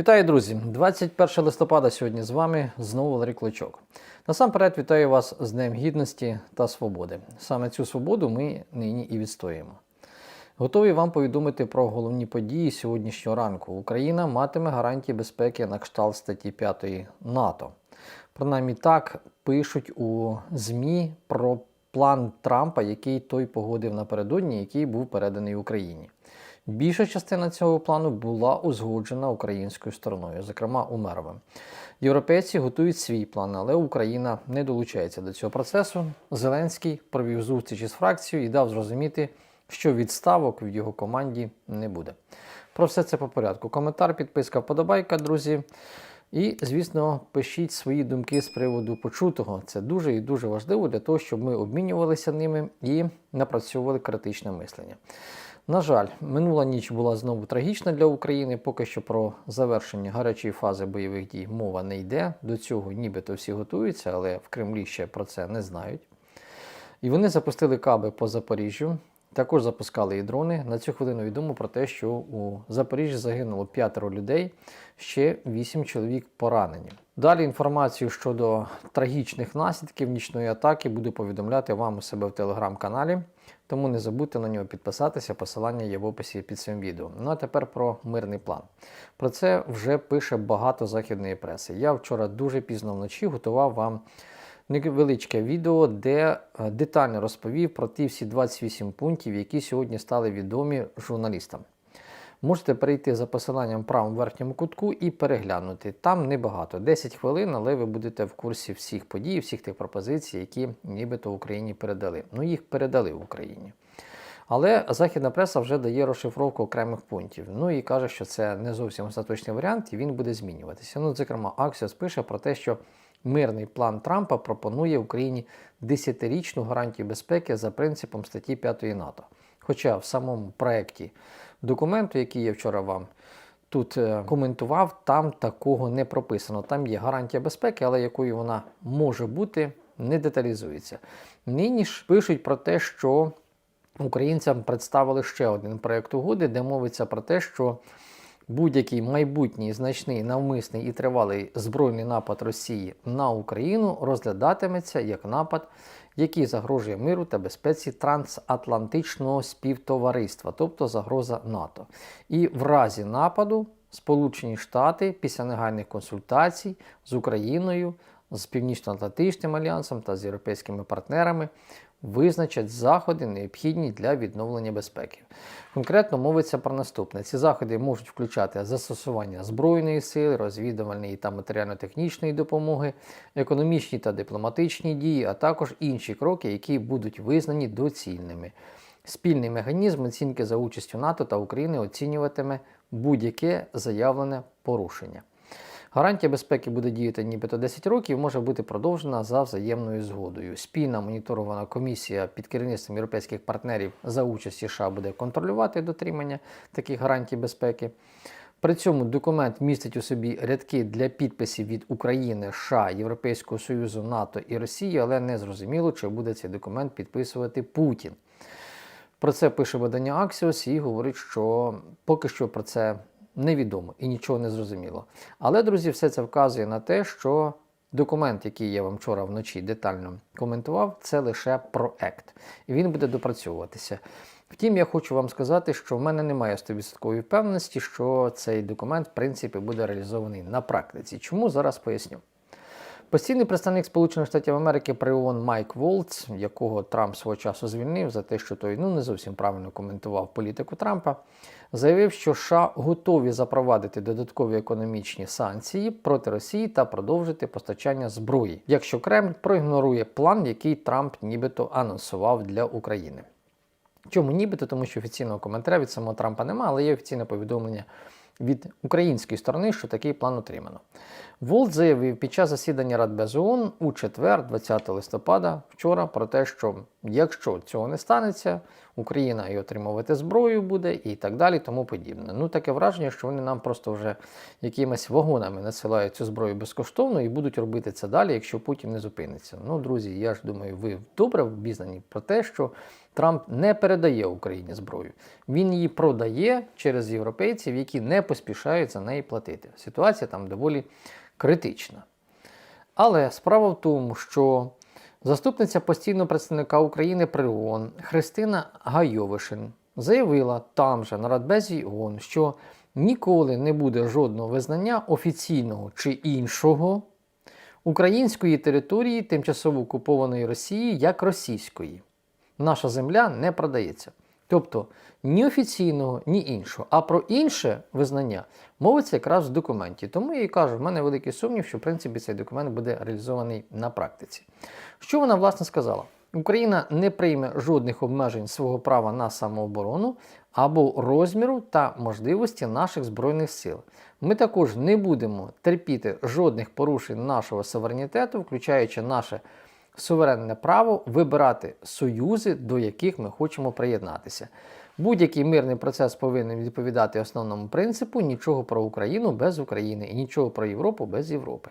Вітаю, друзі! 21 листопада сьогодні з вами знову Валерій Клочок. Насамперед вітаю вас з Днем Гідності та Свободи. Саме цю свободу ми нині і відстоюємо. Готові вам повідомити про головні події сьогоднішнього ранку. Україна матиме гарантії безпеки на кшталт статті 5 НАТО. Принаймні так пишуть у ЗМІ про план Трампа, який той погодив напередодні, який був переданий Україні. Більша частина цього плану була узгоджена українською стороною, зокрема Умеровим. Європейці готують свій план, але Україна не долучається до цього процесу. Зеленський провів зустріч із фракцією і дав зрозуміти, що відставок в його команді не буде. Про все це по порядку. Коментар, підписка, вподобайка, друзі. І, звісно, пишіть свої думки з приводу почутого. Це дуже і дуже важливо для того, щоб ми обмінювалися ними і напрацьовували критичне мислення. На жаль, минула ніч була знову трагічна для України. Поки що про завершення гарячої фази бойових дій мова не йде. До цього нібито всі готуються, але в Кремлі ще про це не знають. І вони запустили каби по Запоріжжю. Також запускали і дрони. На цю хвилину відомо про те, що у Запоріжжі загинуло п'ятеро людей, ще вісім чоловік поранені. Далі інформацію щодо трагічних наслідків нічної атаки буду повідомляти вам у себе в телеграм-каналі. Тому не забудьте на нього підписатися, посилання є в описі під цим відео. Ну а тепер про мирний план. Про це вже пише багато західної преси. Я вчора дуже пізно вночі готував вам невеличке відео, де е, детально розповів про ті всі 28 пунктів, які сьогодні стали відомі журналістам. Можете перейти за посиланням в правому верхньому кутку і переглянути. Там небагато, 10 хвилин, але ви будете в курсі всіх подій, всіх тих пропозицій, які нібито Україні передали. Ну, їх передали в Україні. Але західна преса вже дає розшифровку окремих пунктів. Ну і каже, що це не зовсім остаточний варіант, і він буде змінюватися. Ну, зокрема, Axios пише про те, що мирний план Трампа пропонує Україні 10-річну гарантію безпеки за принципом статті 5 НАТО. Хоча в самому проєкті документу, який я вчора вам тут е, коментував, там такого не прописано. Там є гарантія безпеки, але якою вона може бути, не деталізується. Нині ж пишуть про те, що українцям представили ще один проєкт угоди, де мовиться про те, що будь-який майбутній значний навмисний і тривалий збройний напад Росії на Україну розглядатиметься як напад, який загрожує миру та безпеці трансатлантичного співтовариства, тобто загроза НАТО. І в разі нападу Сполучені Штати після негайних консультацій з Україною, з Північно-Атлантичним альянсом та з європейськими партнерами визначать заходи, необхідні для відновлення безпеки. Конкретно мовиться про наступне: ці заходи можуть включати застосування збройної сили, розвідувальної та матеріально-технічної допомоги, економічні та дипломатичні дії, а також інші кроки, які будуть визнані доцільними. Спільний механізм оцінки за участю НАТО та України оцінюватиме будь-яке заявлене порушення. Гарантія безпеки буде діяти нібито 10 років, може бути продовжена за взаємною згодою. Спільна моніторована комісія під керівництвом європейських партнерів за участі США буде контролювати дотримання таких гарантій безпеки. При цьому документ містить у собі рядки для підписів від України, США, Європейського Союзу, НАТО і Росії, але не зрозуміло, чи буде цей документ підписувати Путін. Про це пише видання Axios і говорить, що поки що про це невідомо і нічого не зрозуміло. Але, друзі, все це вказує на те, що документ, який я вам вчора вночі детально коментував, це лише проект, і він буде допрацьовуватися. Втім, я хочу вам сказати, що в мене немає 100% впевненості, що цей документ, в принципі, буде реалізований на практиці. Чому зараз поясню. Постійний представник Сполучених Штатів Америки при ООН Майк Волц, якого Трамп свого часу звільнив за те, що той ну не зовсім правильно коментував політику Трампа, заявив, що США готові запровадити додаткові економічні санкції проти Росії та продовжити постачання зброї, якщо Кремль проігнорує план, який Трамп нібито анонсував для України. Чому нібито? Тому що офіційного коментаря від самого Трампа немає, але є офіційне повідомлення від української сторони, що такий план отримано. Волт заявив під час засідання Радбез ООН у четвер, 20 листопада, вчора, про те, що якщо цього не станеться, Україна і отримувати зброю буде, і так далі, тому подібне. Ну, таке враження, що вони нам просто вже якимись вагонами насилають цю зброю безкоштовно і будуть робити це далі, якщо Путін не зупиниться. Ну, друзі, я ж думаю, ви добре обізнані про те, що Трамп не передає Україні зброю. Він її продає через європейців, які не поспішають за неї платити. Ситуація там доволі критична. Але справа в тому, що заступниця постійного представника України при ООН Христина Гайовишин заявила там же на Радбезі ООН, що ніколи не буде жодного визнання офіційного чи іншого української території тимчасово окупованої Росії як російської. Наша земля не продається. Тобто ні офіційного, ні іншого. А про інше визнання мовиться якраз в документі. Тому я і кажу, в мене великий сумнів, що в принципі цей документ буде реалізований на практиці. Що вона власне сказала? Україна не прийме жодних обмежень свого права на самооборону або розміру та можливості наших збройних сил. Ми також не будемо терпіти жодних порушень нашого суверенітету, включаючи наше суверенне право вибирати союзи, до яких ми хочемо приєднатися. Будь-який мирний процес повинен відповідати основному принципу нічого про Україну без України і нічого про Європу без Європи.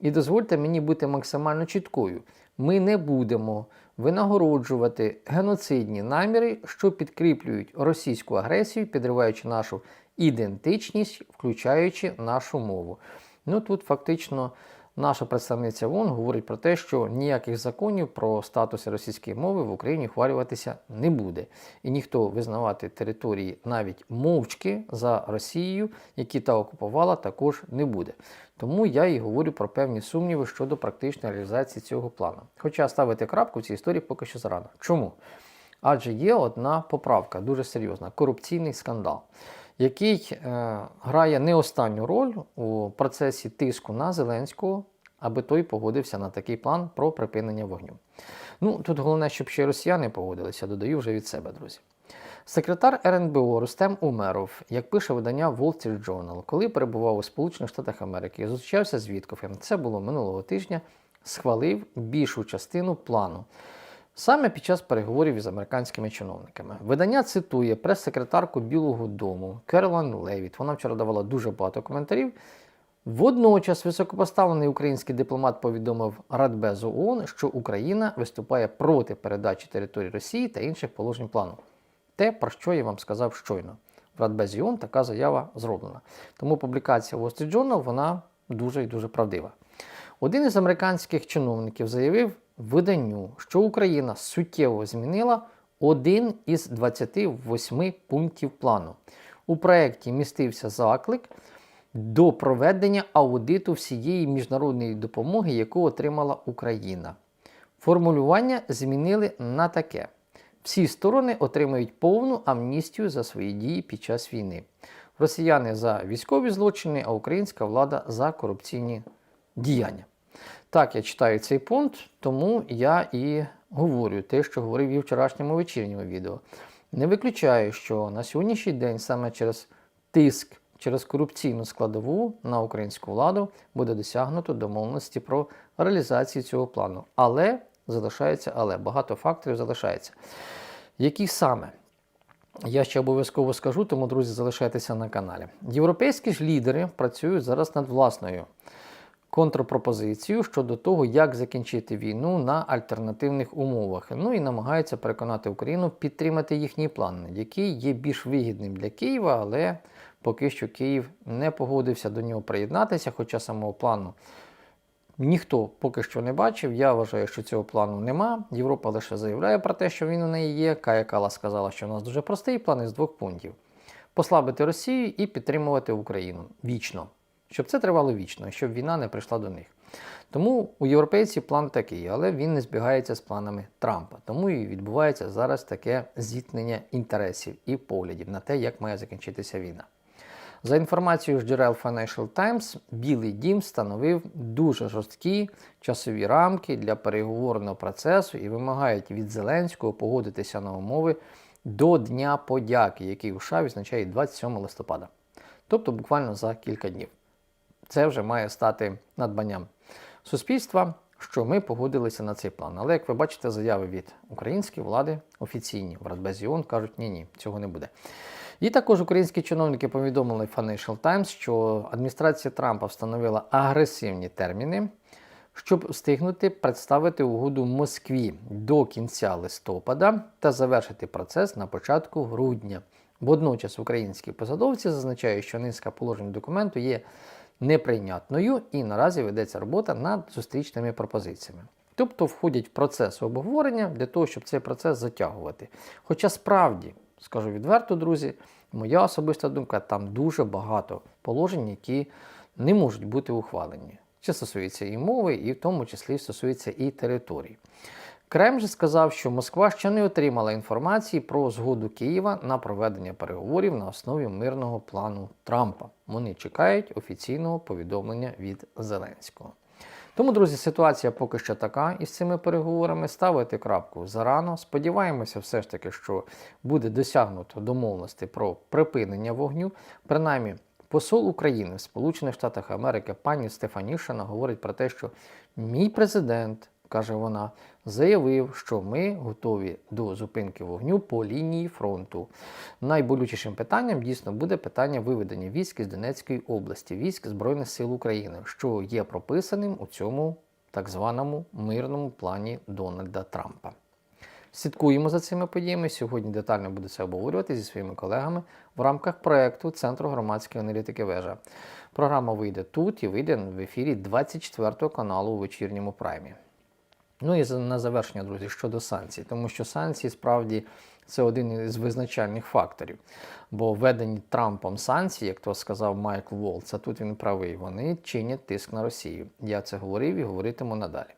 І дозвольте мені бути максимально чіткою: ми не будемо винагороджувати геноцидні наміри, що підкріплюють російську агресію, підриваючи нашу ідентичність, включаючи нашу мову. Ну тут фактично наша представниця ООН говорить про те, що ніяких законів про статус російської мови в Україні ухвалюватися не буде. І ніхто визнавати території навіть мовчки за Росією, які та окупувала, також не буде. Тому я і говорю про певні сумніви щодо практичної реалізації цього плану. Хоча ставити крапку в цій історії поки що зарано. Чому? Адже є одна поправка, дуже серйозна корупційний скандал, який е, грає не останню роль у процесі тиску на Зеленського, аби той погодився на такий план про припинення вогню. Ну тут головне, щоб ще росіяни погодилися, додаю вже від себе, друзі. Секретар РНБО Рустем Умеров, як пише видання Wall Street Journal, коли перебував у Сполучених Штатах Америки і зустрічався з Віткофем, це було минулого тижня, схвалив більшу частину плану. Саме під час переговорів із американськими чиновниками. Видання цитує прес-секретарку Білого Дому Керолан Левіт. Вона вчора давала дуже багато коментарів. Водночас високопоставлений український дипломат повідомив Радбезу ООН, що Україна виступає проти передачі території Росії та інших положень плану. Те, про що я вам сказав щойно. В Радбезі ООН така заява зроблена. Тому публікація Wall Street Journal, вона дуже і дуже правдива. Один із американських чиновників заявив виданню, що Україна суттєво змінила один із 28 пунктів плану. У проєкті містився заклик до проведення аудиту всієї міжнародної допомоги, яку отримала Україна. Формулювання змінили на таке: всі сторони отримають повну амністію за свої дії під час війни. Росіяни за військові злочини, а українська влада за корупційні діяння. Так, я читаю цей пункт, тому я і говорю те, що говорив і в вчорашньому вечірньому відео. Не виключаю, що на сьогоднішній день саме через тиск, через корупційну складову на українську владу буде досягнуто домовленості про реалізацію цього плану. Але залишається, але багато факторів залишається. Які саме? Я ще обов'язково скажу, тому, друзі, залишайтеся на каналі. Європейські ж лідери працюють зараз над власною контрпропозицію щодо того, як закінчити війну на альтернативних умовах. Ну і намагаються переконати Україну підтримати їхній план, який є більш вигідним для Києва, але поки що Київ не погодився до нього приєднатися, хоча самого плану. Ніхто поки що не бачив. Я вважаю, що цього плану нема. Європа лише заявляє про те, що він у неї є. Кая Кала сказала, що у нас дуже простий план із двох пунктів: послабити Росію і підтримувати Україну вічно щоб це тривало вічно, щоб війна не прийшла до них. Тому у європейців план такий, але він не збігається з планами Трампа. Тому і відбувається зараз таке зіткнення інтересів і поглядів на те, як має закінчитися війна. За інформацією джерел Financial Times, Білий Дім встановив дуже жорсткі часові рамки для переговорного процесу і вимагають від Зеленського погодитися на умови до Дня подяки, який у США відзначає 27 листопада, тобто буквально за кілька днів це вже має стати надбанням суспільства, що ми погодилися на цей план. Але як ви бачите, заяви від української влади офіційні в Радбезі ООН кажуть, ні, ні, цього не буде. І також українські чиновники повідомили Financial Times, що адміністрація Трампа встановила агресивні терміни щоб встигнути представити угоду Москві до кінця листопада та завершити процес на початку грудня. Водночас українські посадовці зазначають, що низка положень документу є неприйнятною і наразі ведеться робота над зустрічними пропозиціями. Тобто входять в процес обговорення для того, щоб цей процес затягувати. Хоча справді, скажу відверто, друзі, моя особиста думка, там дуже багато положень, які не можуть бути ухвалені. Це стосується і мови, і в тому числі стосується і територій. Кремль же сказав, що Москва ще не отримала інформації про згоду Києва на проведення переговорів на основі мирного плану Трампа. Вони чекають офіційного повідомлення від Зеленського. Тому, друзі, ситуація поки що така із цими переговорами. Ставити крапку зарано. Сподіваємося, все ж таки, що буде досягнуто домовленості про припинення вогню. Принаймні, посол України в Сполучених Штатах Америки пані Стефанішина говорить про те, що мій президент, каже вона, заявив, що ми готові до зупинки вогню по лінії фронту. Найболючішим питанням дійсно буде питання виведення військ із Донецької області, військ Збройних сил України, що є прописаним у цьому так званому мирному плані Дональда Трампа. Слідкуємо за цими подіями. Сьогодні детально буду це обговорювати зі своїми колегами в рамках проекту Центру громадської аналітики Вежа. Програма вийде тут і вийде в ефірі 24 каналу у вечірньому праймі. Ну і на завершення, друзі, щодо санкцій, тому що санкції справді це один із визначальних факторів. Бо введені Трампом санкції, як то сказав Майкл Волц, це тут він правий, вони чинять тиск на Росію. Я це говорив і говоритиму надалі.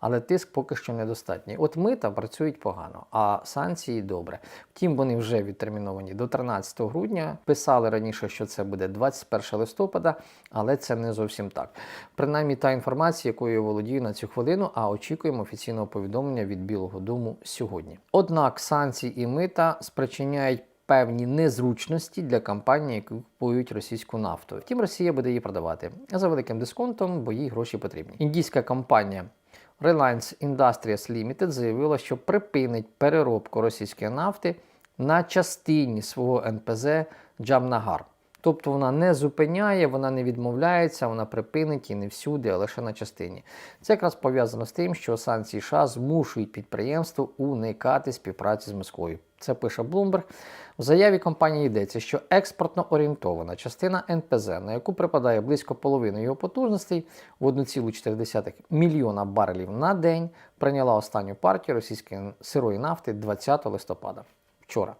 Але тиск поки що недостатній. От мита працюють погано, а санкції добре. Втім, вони вже відтерміновані до 13 грудня. Писали раніше, що це буде 21 листопада, але це не зовсім так. Принаймні та інформація, якою я володію на цю хвилину, а очікуємо офіційного повідомлення від Білого Дому сьогодні. Однак санкції і мита спричиняють певні незручності для компаній, які купують російську нафту. Втім, Росія буде її продавати за великим дисконтом, бо їй гроші потрібні. Індійська компанія Reliance Industries Limited заявила, що припинить переробку російської нафти на частині свого НПЗ Джамнагар. Тобто вона не зупиняє, вона не відмовляється, вона припинить і не всюди, а лише на частині. Це якраз пов'язано з тим, що санкції США змушують підприємство уникати співпраці з Москвою. Це пише Bloomberg. В заяві компанії йдеться, що експортно орієнтована частина НПЗ, на яку припадає близько половини його потужностей в 1,4 мільйона барелів на день, прийняла останню партію російської сирої нафти 20 листопада. Вчора.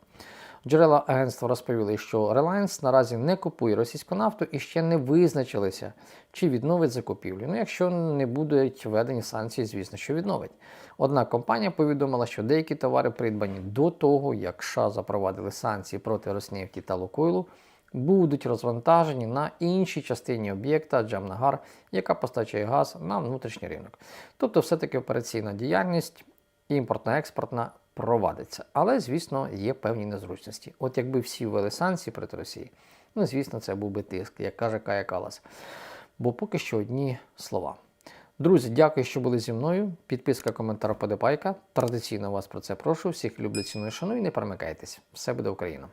Джерела агентства розповіли, що Reliance наразі не купує російську нафту і ще не визначилися, чи відновить закупівлю. Ну, якщо не будуть введені санкції, звісно, що відновить. Однак компанія повідомила, що деякі товари, придбані до того, як США запровадили санкції проти Роснефті та Лукойлу, будуть розвантажені на іншій частині об'єкта Джамнагар, яка постачає газ на внутрішній ринок. Тобто, все-таки операційна діяльність імпортно-експортна провадиться. Але, звісно, є певні незручності. От якби всі ввели санкції проти Росії, ну, звісно, це був би тиск, як каже Кая Калас. Бо поки що одні слова. Друзі, дякую, що були зі мною. Підписка, коментар, подобайка. Традиційно вас про це прошу. Всіх люблю, ціную, шаную і не перемикайтесь. Все буде Україна!